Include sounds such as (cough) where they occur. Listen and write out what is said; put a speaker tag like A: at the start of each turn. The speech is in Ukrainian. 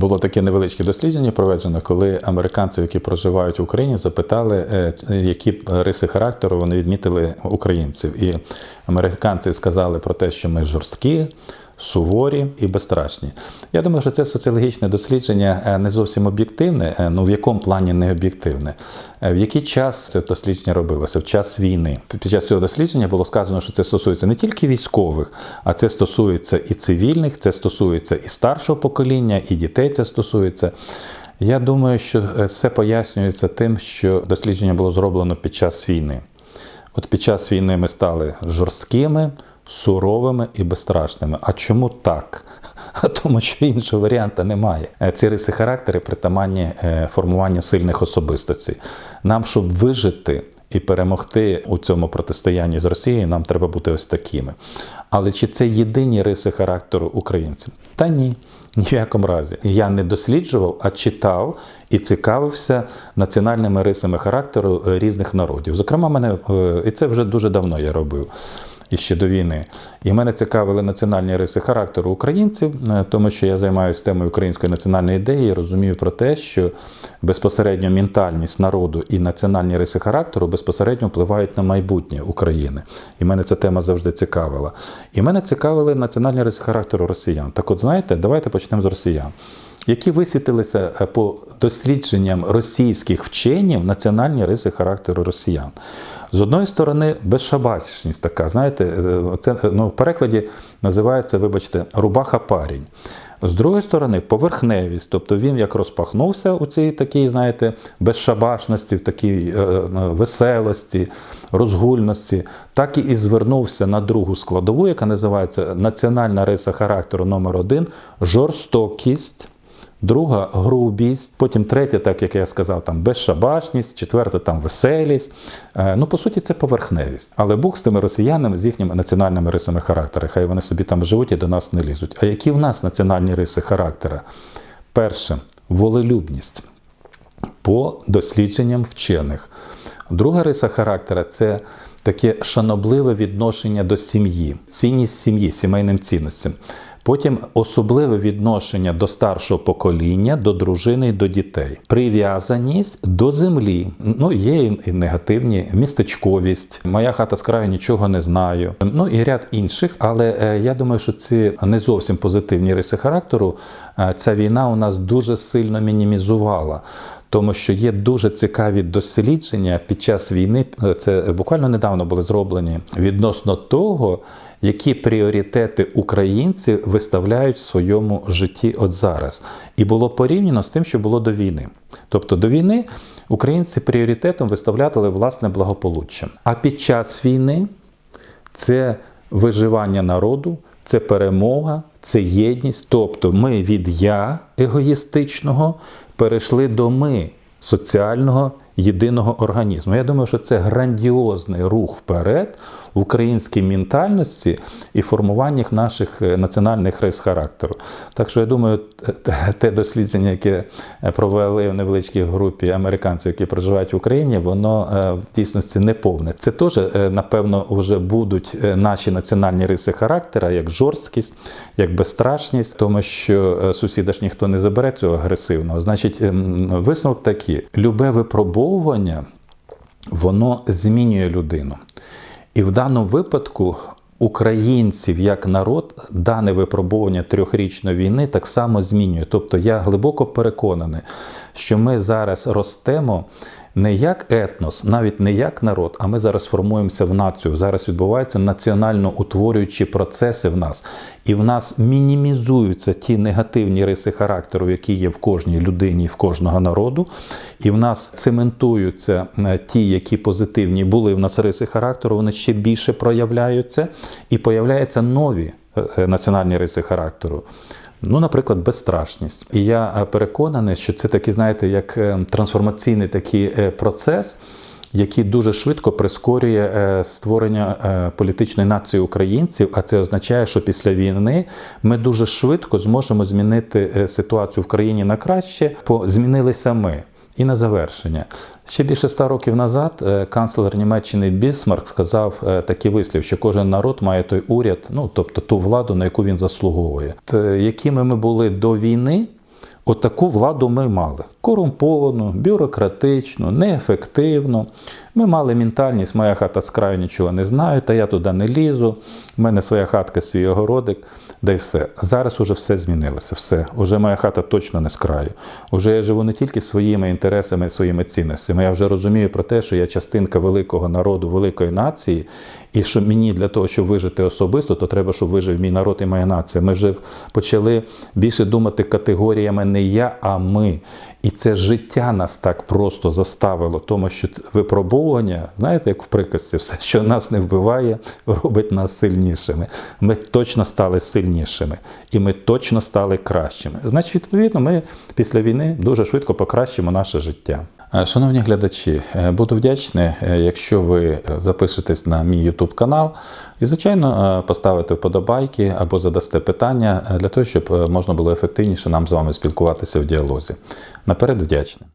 A: Було таке невеличке дослідження проведено, коли американці, які проживають в Україні, запитали, е, які риси характеру вони відмітили українців. І американці сказали про те, що ми жорсткі, суворі і безстрашні. Я думаю, що це соціологічне дослідження е, не зовсім об'єктивне. е, Ну в якому плані не об'єктивне? Е, В який час це дослідження робилося? В час війни. Під час цього дослідження було сказано, що це стосується не тільки військових, а це стосується і цивільних, це стосується і старшого покоління, і дітей це стосується. Я думаю, що все пояснюється тим, що дослідження було зроблено під час війни. От під час війни ми стали жорсткими, суровими і безстрашними. А чому так? А (laughs) тому, що іншого варіанта немає. Е, Ці риси характери притаманні е, формуванню сильних особистостей. Нам, щоб вижити і перемогти у цьому протистоянні з Росією, нам треба бути ось такими. Але чи це єдині риси характеру українців? Та ні. Ні в якому разі. Я не досліджував, а читав і цікавився національними рисами характеру е, різних народів. Зокрема, мене і це вже дуже давно я робив. І ще до війни. І мене цікавили національні риси характеру українців, е, тому що я займаюся темою української національної ідеї і розумію про те, що безпосередньо ментальність народу і національні риси характеру безпосередньо впливають на майбутнє України. І мене ця тема завжди цікавила. І мене цікавили національні риси характеру росіян. Так от знаєте, давайте почнемо з росіян. Які висвітилися е, по дослідженням російських вченів національні риси характеру росіян. З одної сторони, безшабашність така, знаєте, е, це ну, в перекладі називається, вибачте, рубаха парінь. З другої сторони, поверхневість, тобто він як розпахнувся у цій такій, знаєте, безшабашності, в такій е, е, веселості, розгульності, так і звернувся на другу складову, яка називається національна риса характеру номер один жорстокість. Друга грубість, потім третя, так як я сказав, там безшабашність, четверта там веселість. Е, Ну, по суті, це поверхневість. Але Бог з тими росіянами, з їхніми національними рисами характеру. Хай вони собі там живуть і до нас не лізуть. А які в нас національні риси характера? Перше волелюбність по дослідженням вчених. Друга риса характера це таке шанобливе відношення до сім'ї, цінність сім'ї, сімейним цінностям. Потім особливе відношення до старшого покоління, до дружини і до дітей, прив'язаність до землі. Ну є і негативні містечковість. Моя хата з краю нічого не знаю. Ну і ряд інших. Але е, я думаю, що ці не зовсім позитивні риси характеру. е, Ця війна у нас дуже сильно мінімізувала. Тому що є дуже цікаві дослідження під час війни. е, Це буквально недавно були зроблені відносно того, які пріоритети українці виставляють в своєму житті от зараз. І було порівняно з тим, що було до війни. Тобто до війни українці пріоритетом виставляли власне благополуччя. А під час війни це виживання народу, це перемога, це єдність. Тобто ми від я егоїстичного перейшли до ми соціального єдиного організму. Я думаю, що це грандіозний рух вперед в українській ментальності і формуваннях наших е, національних рис характеру. Так що я думаю, те- дослідження, яке провели в невеличкій групі американців, які проживають в Україні, воно е, в дійсності не повне. Це теж, е, напевно, вже будуть е, наші національні риси характера, як жорсткість, як безстрашність, тому що е, сусіда ж ніхто не забере цього агресивного. Значить, ем, висновок такий: любе випробовування воно змінює людину. І в даному випадку українців як народ дане випробування трьохрічної війни так само змінює. Тобто я глибоко переконаний, що ми зараз ростемо не як етнос, навіть не як народ, а ми зараз формуємося в націю. Зараз відбуваються національно утворюючі процеси в нас. І в нас мінімізуються ті негативні риси характеру, які є в кожній людині, в кожного народу. І в нас цементуються е, ті, які позитивні були в нас риси характеру, вони ще більше проявляються, і появляються нові е, е, національні риси характеру. Ну, наприклад, безстрашність. І я е, переконаний, що це такий, знаєте, як е, трансформаційний такий е, процес, який дуже швидко прискорює створення політичної нації українців. А це означає, що після війни ми дуже швидко зможемо змінити ситуацію в країні на краще, бо змінилися ми. І на завершення. Ще більше ста років назад е, канцлер Німеччини Бісмарк сказав е, такий вислів, що кожен народ має той уряд, ну тобто ту владу, на яку він заслуговує. Т- Якими ми були до війни, Отаку владу ми мали: корумповану, бюрократичну, неефективну. Ми мали ментальність, моя хата з краю нічого не знаю, та я туди не лізу. У мене своя хатка, свій огородик, да й все. Зараз уже все змінилося. Все. Уже моя хата точно не з краю. Уже я живу не тільки своїми інтересами, своїми цінностями. Я вже розумію про те, що я частинка великого народу, великої нації, і що мені для того, щоб вижити особисто, то треба, щоб вижив мій народ і моя нація. Ми вже почали більше думати категоріями не я, а ми. І це життя нас так просто заставило, тому що випробування, знаєте, як в приказці, все, що нас не вбиває, робить нас сильнішими. Ми точно стали сильнішими, і ми точно стали кращими. Значить, відповідно, ми після війни дуже швидко покращимо наше життя. Е, Шановні глядачі, е, буду вдячний, е, якщо ви запишетесь на мій YouTube канал і, звичайно, поставите вподобайки або задасте питання для того, щоб можна було ефективніше нам з вами спілкуватися в діалозі. Наперед вдячний.